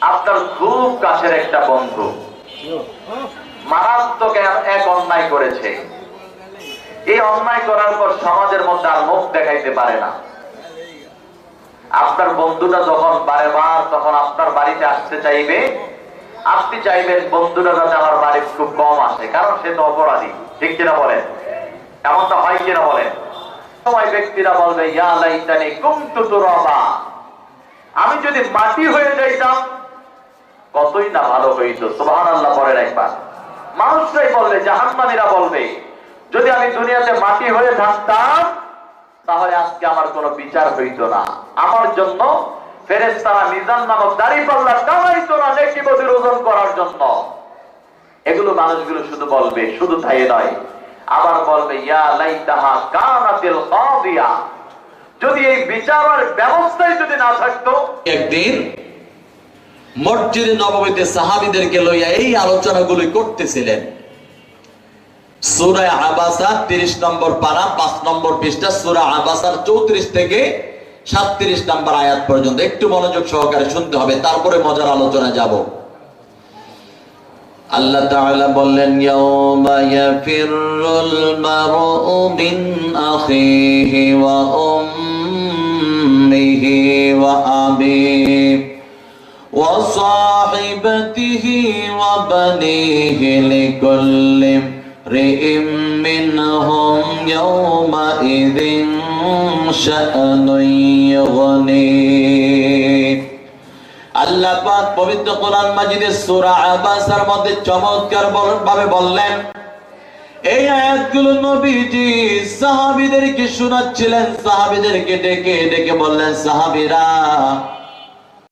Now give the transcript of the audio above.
আপনার খুব কাছের একটা বন্ধু। মারাত্মক এক- অন্যায় করেছে। এই অন্যায় করার পর সমাজের মধ্যে আর মুখ দেখাইতে পারে না। আপনার বন্ধুটা যখন বারে বার তখন আপনার বাড়িতে আসতে চাইবে, আপনি চাইবেন বন্ধুটা যাতে আমার বাড়ি খুব কম আসে, কারণ সে তো অপরাধী। ঠিক কিনা বলেন? এমনটা হয় কিনা বলেন? সময় ব্যক্তিরা বলবে, ইয়া লাইতানি কুমতু তুরাবা আমি যদি মাটি হয়ে যাইতাম না ভালো হইতো, সুবহানাল্লাহ পরের একবার। মানুষরাই বলবে, জাহান্নামীরা বলবে, যদি আমি দুনিয়াতে মাটি হয়ে থাকতাম, তাহলে আজকে আমার কোনো বিচার হইতো না। আমার জন্য শুধু বলবে, শুধু নয়। আবার বলবে, ইয়া যদি এই বিচারের ব্যবস্থাই যদি না থাকতো, একদিন মসজিদে নবমীতে সাহাবিদেরকে লইয়া এই আলোচনাগুলি করতেছিলেন। সুরায় তিরিশ নম্বর পারা, পাঁচ নম্বর পৃষ্ঠা, সুরা আবাসার চৌত্রিশ থেকে সাতত্রিশ নম্বর আয়াত পর্যন্ত। একটু মনোযোগ সহকারে শুনতে হবে, তারপরে মজার আলোচনা যাব। আল্লাহ তাআলা বললেন, ইয়াউমা ইয়াফিরুল মারউ মিন আখিহি ওয়া ওয়া সাহিবাতিহি ওয়া বানিহি লিকুল্লি امرئ منهم يومئذ شأن يغنيه আল্লাহ পাক পবিত্র কোরআন মাজিদের সূরা আবাসার মধ্যে চমৎকার বল- ভাবে বললেন এই আয়াতগুলো নবীজি সাহাবীদেরকে শোনাচ্ছিলেন সাহাবীদেরকে ডেকে ডেকে বললেন সাহাবীরা